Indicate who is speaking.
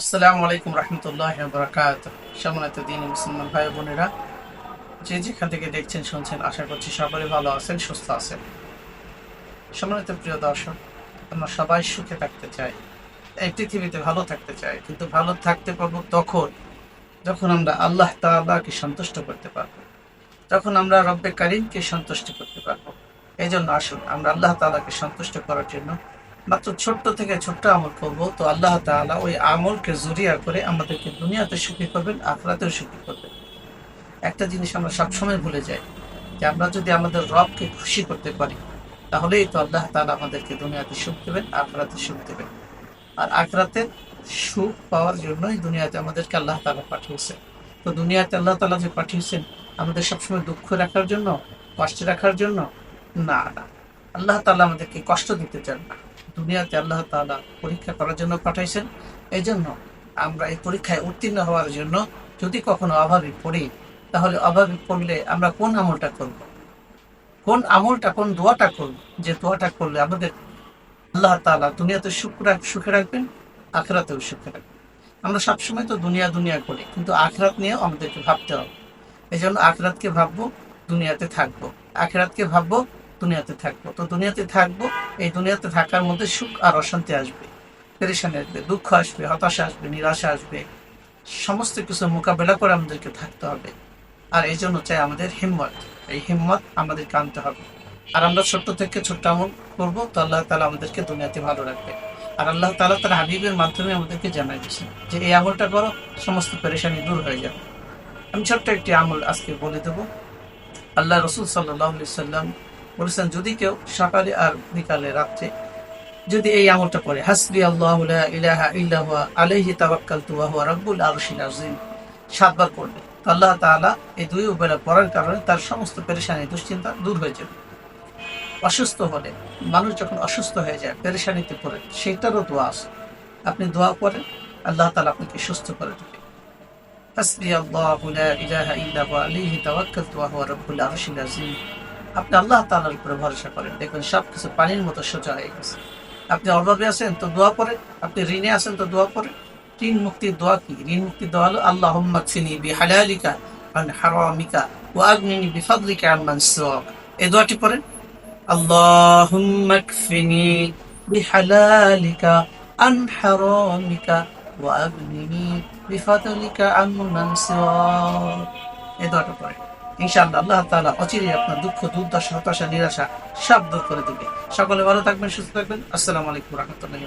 Speaker 1: আসসালামু আলাইকুম রহমতুল্লাহ বরাকাত সম্মানিত দিন মুসলমান ভাই বোনেরা, যে যেখান থেকে দেখছেন, শুনছেন, আশা করছি সবাই ভালো আছেন, সুস্থ আছেন। সম্মানিত প্রিয় দর্শক, আমরা সবাই সুখে থাকতে চাই, এই পৃথিবীতে ভালো থাকতে চাই, কিন্তু ভালো থাকতে পারব তখন, যখন আমরা আল্লাহ তাআলাকে সন্তুষ্ট করতে পারব তখন আমরা রব্বে কারিমকে সন্তুষ্ট করতে পারব। এই জন্য আসুন, আমরা আল্লাহ তাআলাকে সন্তুষ্ট করার জন্য মাত্র ছোট্ট থেকে ছোট্ট আমল করব। তো আল্লাহ তাআলা ওই আমলকে জুরিয়া করে আমাদেরকে দুনিয়াতে সুখী করবেন, আখরাতেও সুখী করবেন। একটা জিনিস আমরা সবসময় ভুলে যাই, যে আমরা যদি আমাদের রবকে খুশি করতে পারি, তাহলেই তো আল্লাহ তাআলা আমাদেরকে দুনিয়াতে সুখ দেবেন, আখরাতে সুখ দেবেন। আর আখরাতে সুখ পাওয়ার জন্যই দুনিয়াতে আমাদেরকে আল্লাহ তাআলা পাঠিয়েছেন। তো দুনিয়াতে আল্লাহ তাআলা যে পাঠিয়েছেন, আমাদের সবসময় দুঃখ রাখার জন্য, কষ্ট রাখার জন্য? না না। আল্লাহ তাআলা আমাদেরকে কষ্ট দিতে চান না। দুনিয়াতে আল্লাহ তাআলা পরীক্ষা করার জন্য পাঠাইছেন। এই জন্য আমরা এই পরীক্ষায় উত্তীর্ণ হওয়ার জন্য যদি কখনো অভাবে পড়ি, তাহলে অভাবে পড়লে আমরা কোন আমলটা করব? কোন আমলটা, কোন দোয়াটা করব? যে দোয়াটা করলে আমাদের আল্লাহ তাআলা দুনিয়াতে সুখ সুখে রাখবেন, আখরাতেও সুখে রাখবেন। আমরা সবসময় তো দুনিয়া দুনিয়া করি, কিন্তু আখরাত নিয়েও আমাদেরকে ভাবতে হবে। এই জন্য আখরাতকে ভাববো, দুনিয়াতে থাকব। আখরাতকে ভাববো দুনিয়াতে থাকব। তো দুনিয়াতে থাকব, এই দুনিয়াতে থাকার মধ্যে সুখ আর অশান্তি আসবে। পেরেশানি আসবে, দুঃখ আসবে, হতাশা আসবে, নিরাশা আসবে। সমস্ত কিছু মোকাবেলা করে আমাদেরকে থাকতে হবে। আর এই জন্য চাই আমাদের হিম্মত, এই হিম্মত আমাদেরকে আনতে হবে। আর আমরা ছোট্ট থেকে ছোট্ট আমল করব, তো আল্লাহ তালা আমাদেরকে দুনিয়াতে ভালো রাখবে। আর আল্লাহ তালা তার হাবিবের মাধ্যমে আমাদেরকে জানাই দিয়েছেন যে, এই আমলটা করো, সমস্ত পেরেশানি দূর হয়ে যাবে। আমি ছোট্ট একটি আমল আজকে বলে দেবো। আল্লাহ রসুল সাল্লাহ সাল্লাম বলেছেন, যদি কেউ সকালে আর বিকালে রাত্রে যদি এই আমলটা পড়ে হাসবি আল্লাহ লা ইলাহা ইল্লাহু আলাইহি তাওয়াক্কালতু ওয়া হুয়া আরশিল সাতবার পড়বে আল্লাহ তাআলা এই দুই বেলা পড়ার কারণে তার সমস্ত পেরেশানি, দুশ্চিন্তা দূর হয়ে যাবে। অসুস্থ হলে, মানুষ যখন অসুস্থ হয়ে যায়, পেরেশানিতে পড়ে, সেটারও দোয়া আছে। আপনি দোয়া করেন, আল্লাহ তাআলা আপনাকে সুস্থ করে দেবে হাসবি আল্লাহ ইলাহা ইল্লাহু আলাইহি তাওয়াক্কালতু ওয়া রাব্বুল আপনি আল্লাহ তাআলার উপরে ভরসা করেন। দেখবেন সবকিছু পানির মতো সোজা হয়ে গেছে। আপনি অভাবে আছেন তো দোয়া করেন আপনি ঋণে আছেন তো দোয়া করেন ঋণ মুক্তির দোয়া কি? ঋণ মুক্তির দোয়া হলো আল্লাহ মাকসিনি বি হালালিকা আন হারামিকা ওয়া আগনিনি বি ফাদলিকা আম্মান দোয়াটি পড়েন, আল্লাহুম্মা কফিনি বি হালালিকা আন হারামিকা ওয়া আগনিনি বি ফাদলিকা আম্মান সিওয়াক। দোয়াটা পড়েন। ইনশাআল্লাহ আল্লাহ তাআলা অচিরে আপনার দুঃখ, দুর্দশা, হতাশা, নিরাশা সব দূর করে দিবে। সকলে ভালো থাকবেন, সুস্থ থাকবেন। আসসালামু আলাইকুম রহমতুল্লাহ